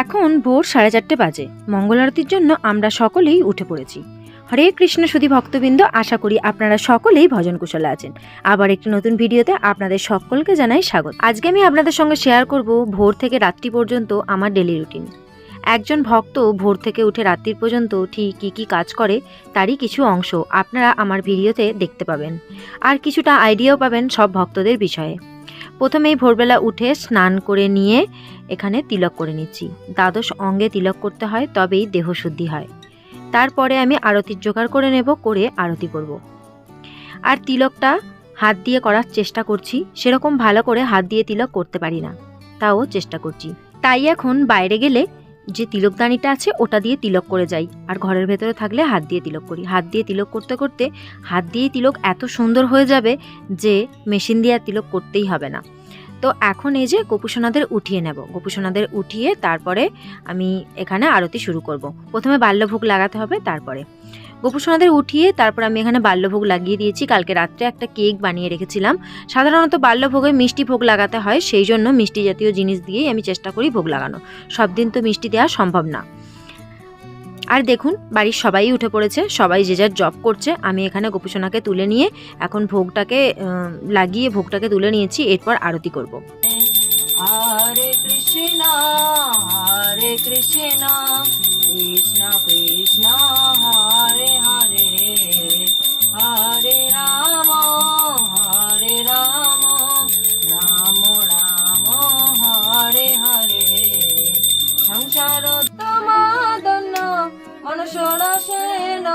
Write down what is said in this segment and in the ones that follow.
এখন ভোর সাড়ে চারটে বাজে। মঙ্গল আরতির জন্য আমরা সকলেই উঠে পড়েছি। হরে কৃষ্ণ, সুধী ভক্তবৃন্দ, আশা করি আপনারা সকলেই ভজন কুশলে আছেন। আবার একটি নতুন ভিডিওতে আপনাদের সকলকে জানাই স্বাগত। আজকে আমি আপনাদের সঙ্গে শেয়ার করব ভোর থেকে রাত্রি পর্যন্ত আমার ডেলি রুটিন একজন ভক্ত ভোর থেকে উঠে রাত্রির পর্যন্ত ঠিক কী কী কাজ করে, তারই কিছু অংশ আপনারা আমার ভিডিওতে দেখতে পাবেন। আর কিছুটা আইডিয়াও পাবেন সব ভক্তদের বিষয়ে। প্রথমেই ভোরবেলা উঠে স্নান করে নিয়ে এখানে তিলক করে নিচ্ছি। দ্বাদশ অঙ্গে তিলক করতে হয়, তবেই দেহ শুদ্ধি হয়। তারপরে আমি আরতির জোগাড় করে নেব, করে আরতি করব। আর তিলকটা হাত দিয়ে করার চেষ্টা করছি, সেরকম ভালো করে হাত দিয়ে তিলক করতে পারি না, তাও চেষ্টা করছি। তাই এখন বাইরে গেলে যে তিলকদানিটা আছে, ওটা দিয়ে তিলক করে যাই। আর ঘরের ভেতরে থাকলে হাত দিয়ে তিলক করি। হাত দিয়ে তিলক করতে করতে, হাত দিয়ে তিলক এত সুন্দর হয়ে যাবে যে মেশিন দিয়ে আর তিলক করতেই হবে না। তো এখন এই যে গোপুসোনাদের উঠিয়ে নেব। গোপুসোনাদের উঠিয়ে তারপরে আমি এখানে আরতি শুরু করব। প্রথমে বাল্যভোগ লাগাতে হবে, তারপরে। গোপুসোনাদের উঠিয়ে তারপর আমি এখানে বাল্যভোগ লাগিয়ে দিয়েছি। কালকে রাত্রে একটা কেক বানিয়ে রেখেছিলাম। সাধারণত বাল্যভোগে মিষ্টি ভোগ লাগাতে হয়, সেই জন্য মিষ্টি জাতীয় জিনিস দিয়েই আমি চেষ্টা করি ভোগ লাগানো সব দিন তো মিষ্টি দেওয়া সম্ভব না। আর দেখুন, বাড়ির সবাই উঠে পড়েছে, সবাই যে যার জব করছে। আমি এখানে গোপুসোনাকে তুলে নিয়ে এখন ভোগটাকে লাগিয়ে ভোগটাকে তুলে নিয়েছি, এরপর আরতি করব। হরে কৃষ্ণ হরে কৃষ্ণ কৃষ্ণ রাম, হরে রাম রাম রাম, হরে হরে। সংসার তমাদন্ন মনসরসেন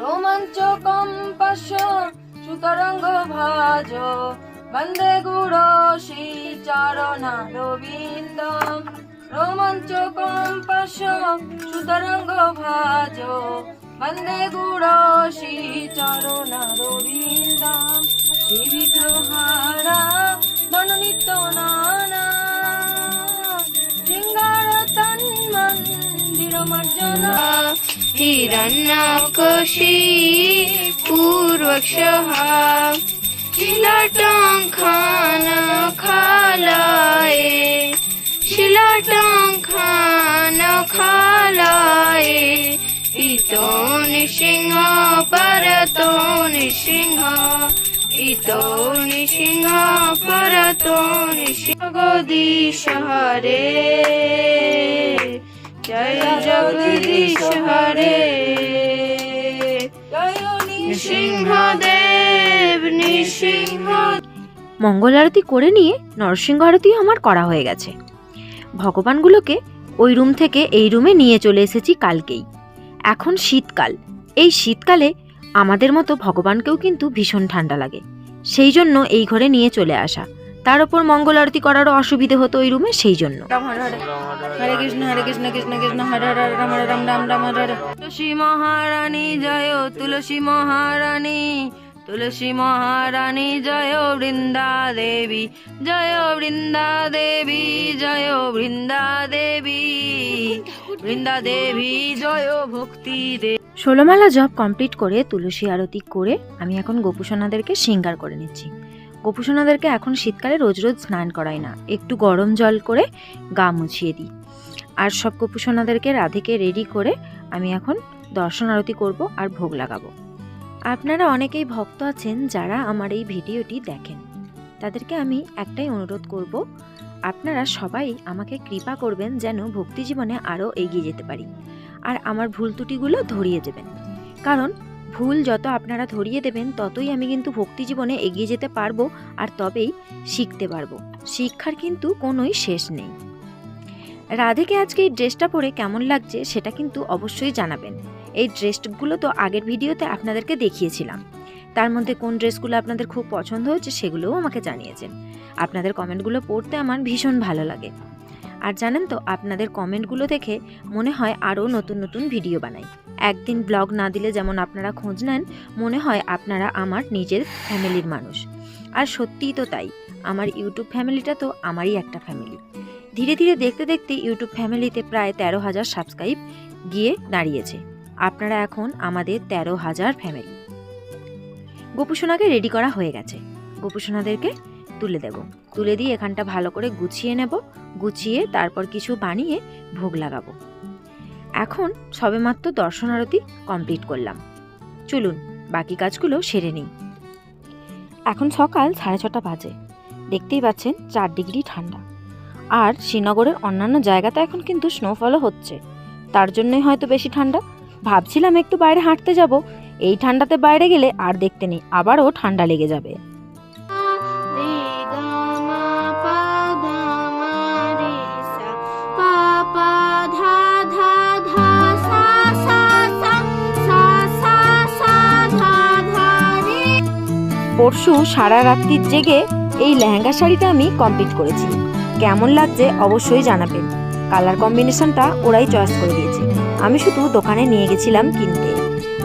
রোমাঞ্চকম পশ্য সুতরঙ্গ ভাজ। বন্দে গুড় শ্রীচরণারবিন্দ রোমাঞ্চকম পশ্য সুতরঙ্গ ভাজ। শ্রী বিগ্রহারা দননিত্য নানা শৃঙ্গার তন্মন্দির মর্জনা হিরণ্যকশী পূর্বক্ষः শিলাটঙ্খান খালায়ে শিলাটঙ্খান খালায়ে ইতো নৃসিংহ পরতো নৃসিংহ ইতো নৃসিংহ পরতো নৃসিংহ গদিশ হরে জয় জগদীশ হরে নৃসিংহদেব নৃসিংহ। মঙ্গল আরতি করে নিয়ে নরসিংহ আরতিও আমার করা হয়ে গেছে। ভগবানগুলোকে ওই রুম থেকে এই রুমে নিয়ে চলে এসেছি কালকেই। এখন শীতকাল। এই শীতকালে আমাদের মতো ভগবানকেও কিন্তু ভীষণ ঠান্ডা লাগে। সেই জন্য এই ঘরে নিয়ে চলে আসা। তার উপর মঙ্গল আরতি করারও অসুবিধে হতো ওই রুমে সেই জন্য। হরে কৃষ্ণ হরে কৃষ্ণ কৃষ্ণ কৃষ্ণ হরে হরে রাম রাম রাম রাম হরে তুলসী মহারানী জয় তুলসী মহারানী। তুলসী মহারানী জয় বৃন্দা দেবী জয় বৃন্দা দেবী জয় বৃন্দা দেবী বৃন্দা দেবী জয় ভক্তি দেবী ষোলোমালা জব কমপ্লিট করে তুলসী আরতি করে আমি এখন গোপুসোনাদেরকে সিঙ্গার করে নিচ্ছি। গোপুসোনাদেরকে এখন শীতকালে রোজ রোজ স্নান করাই না, একটু গরম জল করে গা মুছিয়ে দিই। আর সব গোপুসোনাদেরকে রাধেকে রেডি করে আমি এখন দর্শন আরতি করব আর ভোগ লাগাবো। আপনারা অনেকেই ভক্ত আছেন যারা আমার এই ভিডিওটি দেখেন। তাদেরকে আমি একটাই অনুরোধ করব, আপনারা সবাই আমাকে কৃপা করবেন যেন ভক্তি জীবনে আরও এগিয়ে যেতে পারি। আর আমার ভুল ত্রুটিগুলো ধরিয়ে দেবেন। কারণ ভুল যত আপনারা ধরিয়ে দেবেন, ততই আমি কিন্তু ভক্তি জীবনে এগিয়ে যেতে পারব আর তবেই শিখতে পারব। শিক্ষার কিন্তু কোনোই শেষ নেই। রাধেকে আজকে এই ড্রেসটা পরে কেমন লাগছে সেটা কিন্তু অবশ্যই জানাবেন। এই ড্রেসগুলো তো আগের ভিডিওতে আপনাদেরকে দেখিয়েছিলাম। তার মধ্যে কোন ড্রেসগুলো আপনাদের খুব পছন্দ হয়েছে সেগুলোও আমাকে জানিয়েছেন। আপনাদের কমেন্টগুলো পড়তে আমার ভীষণ ভালো লাগে। আর জানেন তো, আপনাদের কমেন্টগুলো দেখে মনে হয় আরও নতুন নতুন ভিডিও বানাই। একদিন ব্লগ না দিলে যেমন আপনারা খোঁজ নেন, মনে হয় আপনারা আমার নিজের ফ্যামিলির মানুষ। আর সত্যিই তো তাই, আমার ইউটিউব ফ্যামিলিটা তো আমারই একটা ফ্যামিলি। ধীরে ধীরে দেখতে দেখতে ইউটিউব ফ্যামিলিতে প্রায় তেরো হাজার সাবস্ক্রাইব গিয়ে দাঁড়িয়েছে। আপনারা এখন আমাদের তেরো হাজার ফ্যামিলি গোপুসোনাকে রেডি করা হয়ে গেছে। গোপুসোনাদেরকে তুলে দেব। তুলে দিয়ে এখানটা ভালো করে গুছিয়ে নেব। গুছিয়ে তারপর কিছু বানিয়ে ভোগ লাগাবো। এখন সবেমাত্র দর্শন আরতি কমপ্লিট করলাম। চলুন, বাকি কাজগুলো সেরে নিই। এখন সকাল সাড়ে ছটা বাজে। দেখতেই পাচ্ছেন চার ডিগ্রি ঠান্ডা। আর শ্রীনগরের অন্যান্য জায়গাতে এখন কিন্তু স্নোফলও হচ্ছে। তার জন্যই হয়তো বেশি ঠান্ডা। ভাবছিলাম একটু বাইরে হাঁটতে যাব। এই ঠান্ডাতে বাইরে গেলে আর দেখতে নেই, আবারও ঠান্ডা লেগে যাবে। পরশু সারা রাত্রির জেগে এই লেহেঙ্গা শাড়িটা আমি কমপ্লিট করেছি। কেমন লাগছে অবশ্যই জানাবেন। কালার কম্বিনেশনটা ওরাই চয়েস করে দিয়েছে। আমি শুধু দোকানে নিয়ে গেছিলাম কিনতে।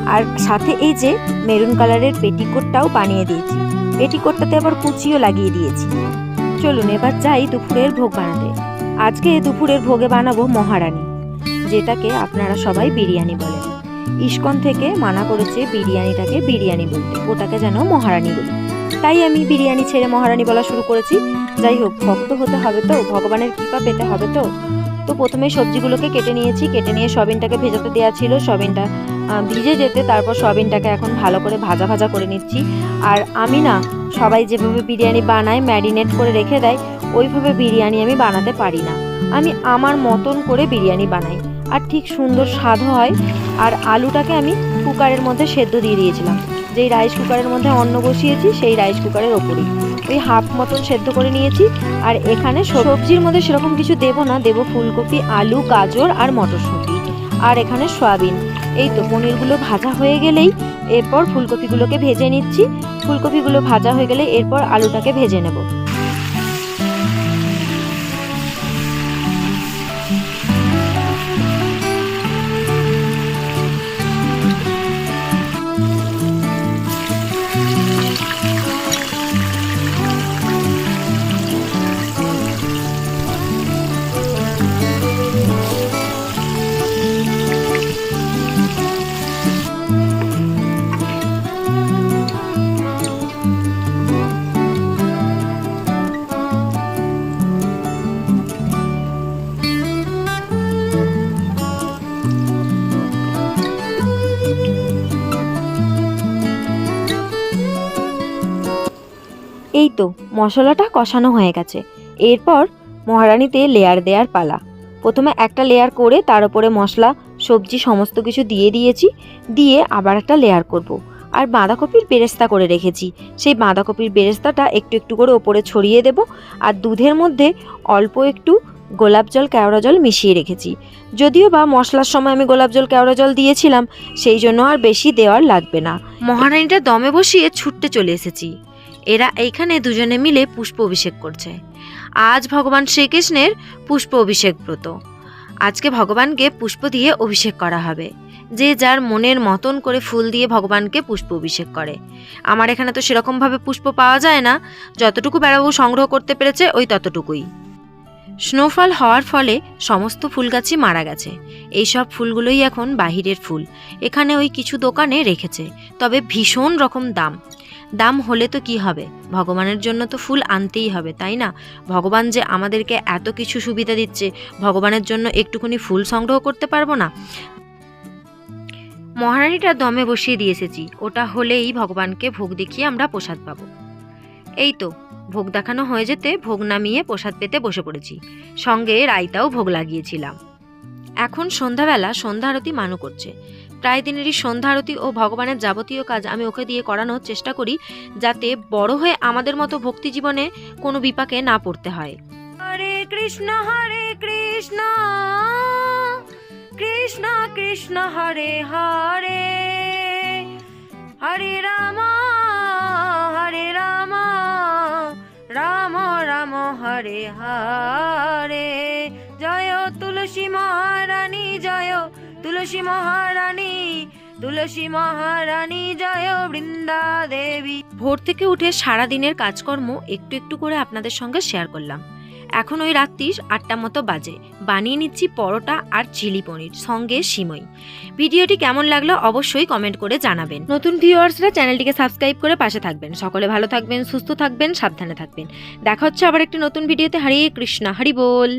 আর সাথে এই যে মেরুন কালারের পেটিকোটটাও বানিয়ে দিয়েছি। পেটিকোটটাতে আবার কুচিও লাগিয়ে দিয়েছি। চলুন এবার যাই দুপুরের ভোগ বানাতে। আজকে দুপুরের ভোগে বানাবো মহারানী, যেটাকে আপনারা সবাই বিরিয়ানি বলেন। ইস্কন থেকে মানা করেছে বিরিয়ানিটাকে বিরিয়ানি বলতে, ওটাকে যেন মহারানী বলি। তাই আমি বিরিয়ানি ছেড়ে মহারানী বলা শুরু করেছি। যাই হোক, ভক্ত হতে হবে তো, ভগবানের কৃপা পেতে হবে তো। তো প্রথমে সবজিগুলোকে কেটে নিয়েছি কেটে নিয়ে সয়াবিনটাকে ভেজাতে দেওয়া ছিল সয়াবিনটা আহ, ভিজে যেতে তারপর সয়াবিনটাকে এখন ভালো করে ভাজা ভাজা করে নিচ্ছি। আর আমি না সবাই যেভাবে বিরিয়ানি বানায় ম্যারিনেট করে রেখে দেয় ওইভাবে বিরিয়ানি আমি বানাতে পারি না। আমি আমার মতন করে বিরিয়ানি বানাই। আর ঠিক সুন্দর স্বাদ হয়। আর আলুটাকে আমি কুকারের মধ্যে সেদ্ধ দিয়ে দিয়েছিলাম। যেই রাইস কুকারের মধ্যে অন্ন বসিয়েছি, সেই রাইস কুকারের ওপরেই। ওই হাফ মতন সেদ্ধ করে নিয়েছি, আর এখানে সবজির মধ্যে সেরকম কিছু দেবো না, দেবো ফুলকপি, আলু, গাজর আর মটরশুঁটি। আর এখানে সয়াবিন। এই তো পনিরগুলো ভাজা হয়ে গেলেই এরপর ফুলকপিগুলোকে ভেজে নিচ্ছি। ফুলকপিগুলো ভাজা হয়ে গেলে এরপর আলুটাকে ভেজে নেব। তো মশলাটা কষানো হয়ে গেছে। এরপর মহারানিতে লেয়ার দেওয়ার পালা। প্রথমে একটা লেয়ার করে তার উপরে মশলা, সবজি, সমস্ত কিছু দিয়ে দিয়েছি, দিয়ে আবার একটা লেয়ার করব। আর বাঁধাকপির বেরেস্তা করে রেখেছি। সেই বাঁধাকপির বেরেস্তাটা একটু একটু করে ওপরে ছড়িয়ে দেব আর দুধের মধ্যে অল্প একটু গোলাপ জল, কেওড়া জল মিশিয়ে রেখেছি। যদিও বা মশলার সময় আমি গোলাপ জল, কেওড়া জল দিয়েছিলাম, সেই জন্য আর বেশি দেওয়ার লাগবে না। মহারানীটা দমে বসিয়ে ছুটতে চলে এসেছি। এরা এইখানে দুজনে মিলে পুষ্প অভিষেক করছে। আজ ভগবান শ্রীকৃষ্ণের পুষ্প অভিষেক ব্রত। আজকে ভগবানকে পুষ্প দিয়ে অভিষেক করা হবে। যে যার মনের মতন করে ফুল দিয়ে ভগবানকে পুষ্প অভিষেক করে। আমার এখানে তো সেরকমভাবে পুষ্প পাওয়া যায় না। যতটুকু বেড়াবু সংগ্রহ করতে পেরেছে ওই ততটুকুই। স্নোফল হওয়ার ফলে সমস্ত ফুল গাছই মারা গেছে। এই সব ফুলগুলোই এখন বাহিরের ফুল। এখানে ওই কিছু দোকানে রেখেছে। তবে ভীষণ রকম দাম। দাম হলে তো কি হবে? ভগবানের জন্য তো ফুল আনতেই হবে, তাই না? ভগবান যে আমাদেরকে এত কিছু সুবিধা দিচ্ছে, ভগবানের জন্য একটুখানি ফুল সংগ্রহ করতে পারব না? মহারানীটা দমে বসিয়ে দিয়ে এসেছি। ওটা হলেই ভগবানকে ভোগ দেখিয়ে আমরা প্রসাদ পাবো। এই তো, ভোগ দেখানো হয়ে যেতে ভোগ নামিয়ে প্রসাদ পেতে বসে পড়েছি। সঙ্গে রায়তাও ভোগ লাগিয়েছিলাম। এখন সন্ধ্যাবেলা সন্ধ্যা আরতি মানু করছে। প্রায় দিনেরই সন্ধ্যা আরতি ও ভগবানের যাবতীয় কাজ আমি ওকে দিয়ে করানোর চেষ্টা করি, যাতে বড় হয়ে আমাদের মতো ভক্তি জীবনে কোনো বিপাকে না পড়তে হয়। হরে কৃষ্ণ হরে কৃষ্ণ কৃষ্ণ কৃষ্ণ, হরে হরে হরে রাম হরে রাম রাম রাম, হরে হরে। জয় তুলসী মহারানী, জয় তুলসী মহারানী তুলসী মহারানী, জয় বৃন্দা দেবী ভোর থেকে উঠে সারা দিনের কাজকর্ম একটু একটু করে আপনাদের সঙ্গে শেয়ার করলাম। এখন ওই রাত্রি আটটা মতো বাজে। বানিয়ে নিচ্ছি পরোটা আর চিলি পনির, সঙ্গে সিমই। ভিডিওটি কেমন লাগল অবশ্যই কমেন্ট করে জানাবেন। নতুন ভিউয়ার্সরা চ্যানেলটিকে সাবস্ক্রাইব করে পাশে থাকবেন। সকলে ভালো থাকবেন, সুস্থ থাকবেন, সাবধানে থাকবেন। দেখা হচ্ছে আবার একটি নতুন ভিডিওতে। হরে কৃষ্ণা, হরি বল।